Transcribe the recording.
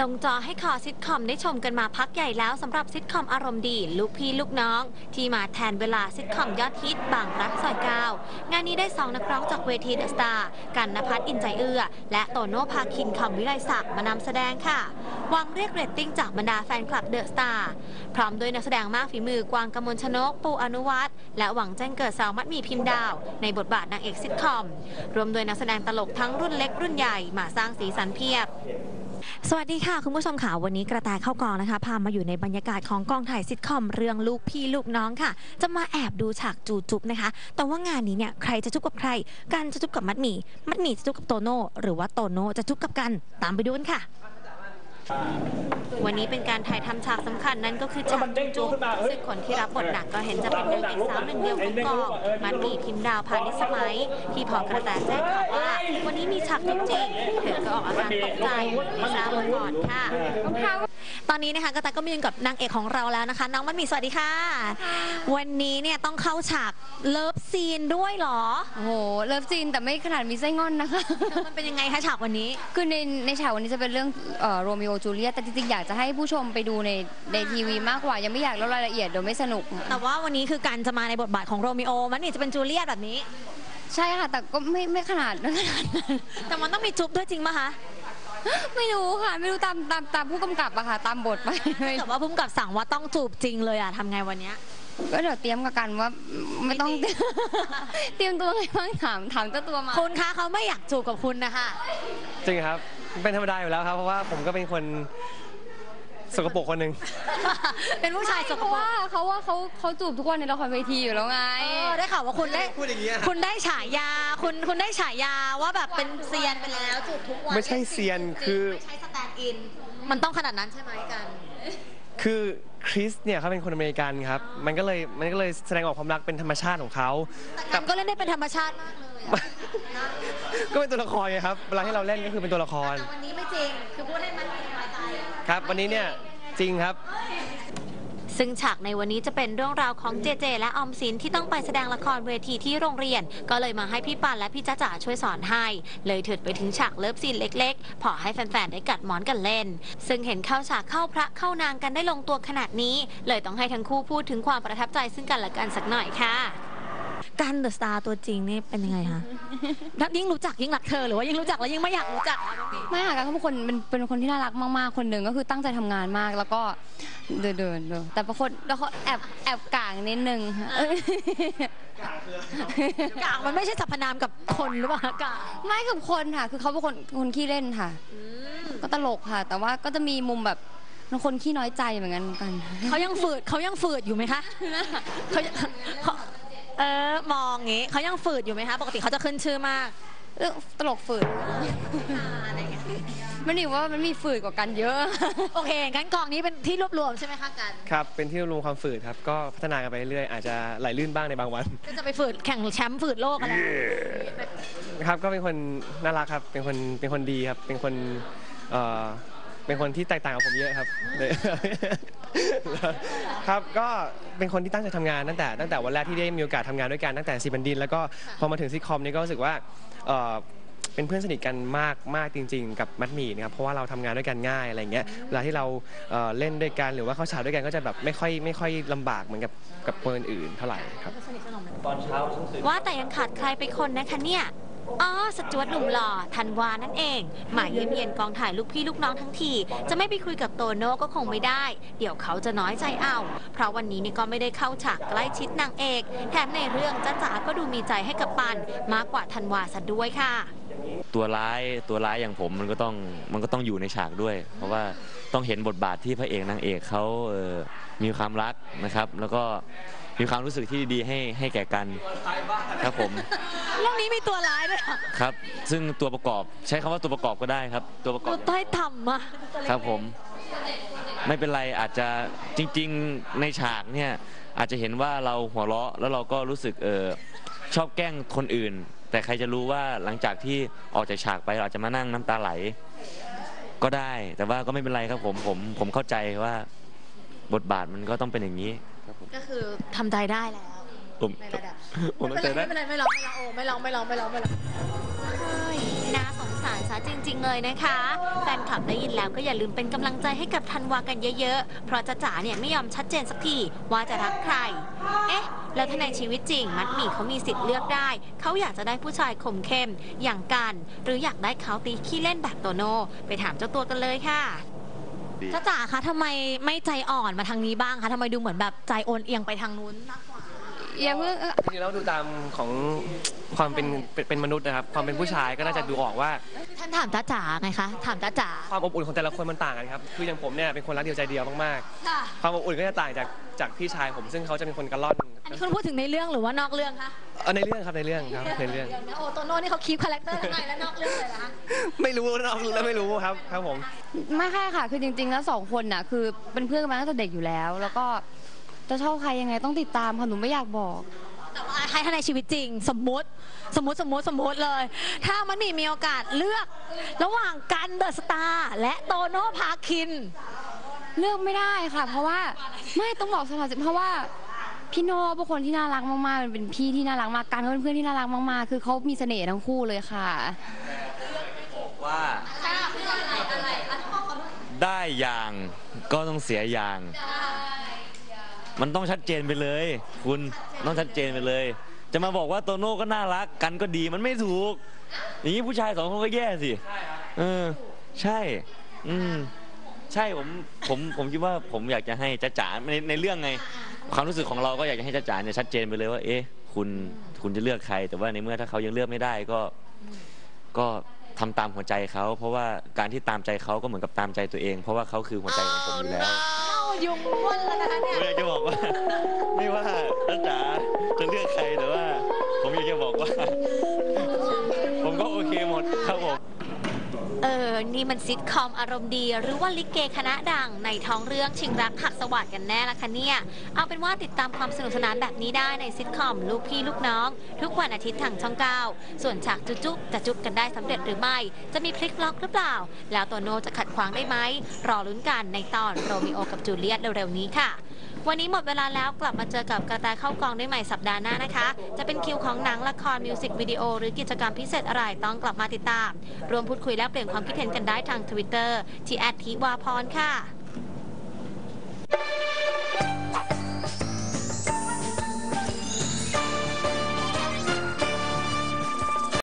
ลงจอให้คอซิทคอมได้ชมกันมาพักใหญ่แล้วสำหรับซิทคอมอารมณ์ดี ลูกพี่ลูกน้อง ที่มาแทนเวลาซิทคอมยอดฮิตบางรักซอยเก้างานนี้ได้สองนักร้องจากเวทีเดอะสตาร์กันนภัสอินใจเอื้อ และโตโน่พาคินคำวิไลศักดิ์มานำแสดงค่ะหวังเรียกเรตติ้งจากบรรดาแฟนคลับเดอะสตาร์พร้อมด้วยนักแสดงมากฝีมือกวางกมลชนกปูอนุวัฒน์และหวังแจ้งเกิดสาวมัดมีพิมพ์ดาว ในบทบาทนางเอกซิทคอม รวมโดยนักแสดงตลกทั้งรุ่นเล็กรุ่นใหญ่มาสร้างสีสันเพียบ สวัสดีค่ะ คุณผู้ชมค่ะวันนี้กระแตเข้ากองนะคะพามาอยู่ในบรรยากาศของกองถ่ายซิทคอมเรื่องลูกพี่ลูกน้องค่ะ จะมาแอบดูฉากจูจุบนะคะ แต่ว่างานนี้เนี่ยใครจะจุบกับใคร กันจะจุบกับมัดหมี่มัดหมี่จะจุบกับโตโน่หรือว่าโตโน่จะจุบกับกันตามไปดูกันค่ะ วันนี้เป็นการถ่ายทำฉากสำคัญนั่นก็คือฉากจูจุบซึ่งคนที่รับบทหนักก็เห็นจะเป็นนางเอกสาวหนึ่งเดียวของกองมัดหมี่พิมพ์ดาวพานิชสมัย ที่พอกระแตแจ้งข่าวว่า วันนี้มีฉากจริงๆเธอก็ออกอาการตกใจไม่ทราบมาก่อนค่ะ ตอนนี้นะคะกระแตก็มายืนกับนางเอกของเราแล้วนะคะ น้องมัดหมี่สวัสดีค่ะ วันนี้เนี่ยต้องเข้าฉากเลิฟซีนด้วยเหรอโอ้โหเลิฟจีนแต่ไม่ขนาดมีไส้งอนนะคะ มันเป็นยังไงคะฉากวันนี้ คือในในฉากวันนี้จะเป็นเรื่องโรมิโอจูเลียตแต่จริงๆอยากจะให้ผู้ชมไปดูในในทีวีมากกว่ายังไม่อยากเล่ารายละเอียดเดี๋ยวไม่สนุก แต่ว่าวันนี้คือการจะมาในบทบาทของโรมิโอมันนี่จะเป็นจูเลียตแบบนี้ ใช่ค่ะแต่ก็ไม่ไม่ขนาดไม่ขนาดนั้นแต่มันต้องมีจุ๊บด้วยจริงปะคะ ไม่รู้ค่ะ ไม่รู้ตามตามตามผู้กำกับอะค่ะ ตามบทไปแต่ว่าพุ่มกับสั่งว่าต้องจูบจริงเลยอะทำไงวันเนี้ย ก็เดี๋ยวเตรียมกับกันว่าไม่ต้อง เตรียมตัวไงบ้างถามถามเจ้าตัวมา คุณคะเขาไม่อยากจูบกับคุณนะคะ จริงครับ เป็นธรรมดาอยู่แล้วครับ เพราะว่าผมก็เป็นคน สกปรกคนหนึ่ง เป็นผู้ชายสกเพราะปรกว่าเขาว่าเขาเขาจูบทุกวันในละครเวทีอยู่แล้วไง เออได้ข่าวว่าคุณได้พูดอย่างเงี้ย คุณได้ฉายา คุณคุณได้ฉายาว่าแบบเป็นเซียนไปแล้วจูบทุกวันไม่ใช่เซียนคือ ไม่ใช่สแตนด์อิน มันต้องขนาดนั้นใช่ไหมกัน คือคริสเนี่ยเขาเป็นคนอเมริกันครับ มันก็เลยมันก็เลยแสดงออกความรักเป็นธรรมชาติของเขา แต่กันก็เล่นได้เป็นธรรมชาติมากเลยอะก็เป็นตัวละครไงครับเวลาที่เราเล่นก็คือเป็นตัวละคร แต่วันนี้ไม่จริง คือพูดให้มันมีสบายใจครับ วันนี้เนี่ย จริงครับ ซึ่งฉากในวันนี้จะเป็นเรื่องราวของเจเจ และออมสินที่ต้องไปแสดงละครเวทีที่โรงเรียน ก็เลยมาให้พี่ปันและพี่จ้าจ๋าช่วยสอนให้ เลยถึดไปถึงฉากเลิฟซีนเล็กๆ พอให้แฟนๆได้กัดหมอนกันเล่น ซึ่งเห็นเข้าฉากเข้าพระเข้านางกันได้ลงตัวขนาดนี้ เลยต้องให้ทั้งคู่พูดถึงความประทับใจซึ่งกันและกันสักหน่อยค่ะ กันเดอะสตาร์ตัวจริงนี่เป็นยังไงคะยิ่งรู้จักยิ่งรักเธอหรือว่ายิ่งรู้จักแล้วยิ่งไม่อยากรู้จักคะน้องหมีไม่ค่ะเขาเป็นคนเป็นเป็นคนที่น่ารักมากๆ คนหนึ่งก็คือตั้งใจทำงานมากแล้วก็เดินเดินเดินแต่บางคนแล้วเขาแอบแอบกลางนิดนึงค่ะเอ้ยกางมันไม่ใช่สรรพนามกับคนหรือเปล่าคะกางไม่กับคนค่ะ คือเขาเป็นคนคนขี้เล่นค่ะ ก็ตลกค่ะ แต่ว่าก็จะมีมุมแบบเป็นคนขี้น้อยใจเหมือนกันกัน เขายังฝืดเขายังฝืดอยู่ไหมคะเขาเขา เออมองงี้เขายังฝืดอยู่ไหมคะ ปกติเขาจะขึ้นชื่อมากเรื่องตลกฝืด มันนี่ว่ามันมีฝืดกว่ากันเยอะ โอเคงั้นกองนี้เป็นที่รวบรวมใช่ไหมคะกัน ครับ เป็นที่รวมความฝืดครับ ก็พัฒนากันไปเรื่อยๆ อาจจะไหลลื่นบ้างในบางวัน ก็จะไปฝืดแข่งแชมป์ฝืดโลกอะไรครับ ก็เป็นคนน่ารักครับ เป็นคน เป็นคนดีครับ เป็นคนเอ่อ เป็นคนที่แตกต่างกับผมเยอะครับครับก็เป็นคนที่ตั้งใจทำงานตั้งแต่ตั้งแต่วันแรกที่ได้มีโอกาสทำงานด้วยกันตั้งแต่ซีบันดิน แล้วก็พอมาถึงซิทคอมนี่ก็รู้สึกว่าเอ่อเป็นเพื่อนสนิทกันมากมากจริง ๆ กับมัดหมี่นะครับเพราะว่าเราทำงานด้วยกันง่ายอะไรเงี้ยเวลาที่เราเอ่อเล่นด้วยกันหรือว่าเข้าฉากด้วยกันก็จะแบบไม่ค่อยไม่ค่อยลำบากเหมือนกับกับคนอื่นๆเท่าไหร่ครับว่าแต่ยังขาดใครไปคนนะคะเนี่ย อ๋อสจวตหนุ่มหล่อธันวานั่นเอง หมายเยี่ยมเยียนกองถ่ายลูกพี่ลูกน้องทั้งที จะไม่ไปคุยกับโตโน่ก็คงไม่ได้ เดี๋ยวเขาจะน้อยใจเอา เพราะวันนี้นี่ก็ไม่ได้เข้าฉากใกล้ชิดนางเอก แถมในเรื่องจ้าจ๋าก็ดูมีใจให้กับปัน มากกว่าธันวาซะด้วยค่ะ ตัวร้ายตัวร้ายอย่างผมมันก็ต้องมันก็ต้องอยู่ในฉากด้วย เพราะว่าต้องเห็นบทบาทที่พระเอกนางเอกเขาเออมีความรักนะครับ แล้วก็ มีความรู้สึกที่ดีให้ให้แก่กันครับผม เรื่องนี้มีตัวร้ายด้วยเหรอครับ ซึ่งตัวประกอบใช้คำว่าตัวประกอบก็ได้ครับ ตัวประกอบตัวต้อยต่ำอะครับผม ไม่เป็นไรอาจจะจริง ๆในฉากเนี่ยอาจจะเห็นว่าเราหัวเราะแล้วเราก็รู้สึกเออชอบแกล้งคนอื่น แต่ใครจะรู้ว่าหลังจากที่ออกจากฉากไปเราอาจจะมานั่งน้ำตาไหล ก็ได้ แต่ว่าก็ไม่เป็นไรครับผมผมผมเข้าใจว่าบทบาทมันก็ต้องเป็นอย่างนี้ครับผม ก็คือทำใจได้แล้วผมในระดับผมไม่เข้าใจเป็นไรได้ ไม่เป็นไรไม่ร้องไม่ร้องโอ้ไม่ร้องไม่ร้องไม่ร้องไม่ร้องเฮ้ยน่าสงสสารซะจริง ๆ เลยนะคะ แฟนคลับได้ยินแล้วก็อย่าลืมเป็นกำลังใจให้กับธันวากันเยอะๆ เพราะจ๊ะจ๋าเนี่ยไม่ยอมชัดเจนสักทีว่าจะรักใคร เอ๊ะ แล้วถ้าในชีวิตจริง มัดหมี่เขามีสิทธิ์เลือกได้ เขาอยากจะได้ผู้ชายข่มเข้มอย่างกัน หรืออยากได้เขาตีขี้เล่นแบบโตโน่ไปถามเจ้าตัวกันเลยค่ะ จ้าจ๋าคะทำไมไม่ใจอ่อนมาทางนี้บ้างคะทำไมดูเหมือนแบบใจโอนเอียงไปทางนู้นมากกว่า อย่าเพิ่งเอ่อจริงๆแล้วดูตามของความเป็นเป็นเป็นมนุษย์นะครับ ความเป็นผู้ชายก็น่าจะดูออกว่า ท่านถามจ้าจ๋าไงคะ ถามจ้าจ๋าความอบอุ่นของแต่ละคนมันต่างกันครับ คืออย่างผมเนี่ยเป็นคนรักเดียวใจเดียวมากๆความอบอุ่นก็จะต่างจากจากพี่ชายผมซึ่งเขาจะเป็นคนกระล่อนอันนี้คุณพูดถึงในเรื่องหรือว่านอกเรื่องคะเออในเรื่องครับในเรื่องครับในเรื่องเดี๋ยวนะโอโตโน่นี่เขาคีปคาแรคเตอร์ทั้งในและนอกเรื่องเลยนะคะไม่รู้นะแล้วไม่รู้ครับครับผม ไม่ใช่ค่ะ คือจริงๆ แล้วสองคนน่ะคือเป็นเพื่อนกันมาตั้งแต่เด็กอยู่แล้ว แล้วก็ จะชอบใครยังไงต้องติดตามค่ะหนูไม่อยากบอก แต่ว่าให้ถ้าในชีวิตจริง สมมติสมมติสมมติสมมติเลย ถ้ามันมีมีโอกาสเลือก ระหว่างกันเดอะสตาร์และโตโน่พาคิน เลือกไม่ได้ค่ะ เพราะว่าไม่ต้องบอกสถานเพราะว่าพี่โน่เป็นคนที่น่ารักมากๆเป็นพี่ที่น่ารักมากกันก็เป็นเพื่อนที่น่ารักมากๆ คือเขามีเสน่ห์ทั้งคู่เลยค่ะ ว่าได้อย่างก็ต้องเสียอย่าง มันต้องชัดเจนไปเลย คุณต้องชัดเจนไปเลย จะมาบอกว่าโตโน่ก็น่ารักกันก็ดีมันไม่ถูกอย่างนี้ผู้ชายสองคนก็แย่สิเออ ใช่ อืมใช่ผมผมผมคิดว่าผมอยากจะให้จ้าจ๋าในในเรื่องไง ความรู้สึกของเราก็อยากจะให้จ้าจ๋าเนี่ยชัดเจนไปเลยว่า เอ๊ะคุณคุณจะเลือกใคร แต่ว่าในเมื่อถ้าเขายังเลือกไม่ได้ก็ก็ทำตามหัวใจเขา เพราะว่าการที่ตามใจเขาก็เหมือนกับตามใจตัวเอง เพราะว่าเขาคือหัวใจของผมอยู่แล้ว ยุงม้วนแล้วนะคะเนี่ยผมอยากจะบอกว่า ไม่ว่าน้าจ๋าจะเลือกใครแต่ว่า ผมอยากจะบอกว่า ออนี่มันซิทคอมอารมณ์ดี หรือว่าลิเกคณะดังในท้องเรื่องชิงรักหักสวัสดกันแน่ละคะเนี่ย เอาเป็นว่าติดตามความสนุกสนานแบบนี้ได้ในซิทคอมลูกพี่ลูกน้อง ทุกวันอาทิตย์ทางช่อง9ส่วนฉากจุ๊จุ๊จะจุ๊บกันได้สำเร็จหรือไม่ จะมีพลิกล็อกหรือเปล่า แล้วตัวโนจะขัดขวางได้ไหมรอลุ้นกันในตอนโรมิโอกับจูเลียตเร็วๆนี้ค่ะ วันนี้หมดเวลาแล้วกลับมาเจอกับกระแตเข้ากองได้ใหม่สัปดาห์หน้านะคะ จะเป็นคิวของหนังละครมิวสิกวิดีโอหรือกิจกรรมพิเศษอะไรต้องกลับมาติดตาม รวมพูดคุยและเปลี่ยนความคิดเห็นกันได้ทางทวิตเตอร์ที่แอดทิวาพรค่ะ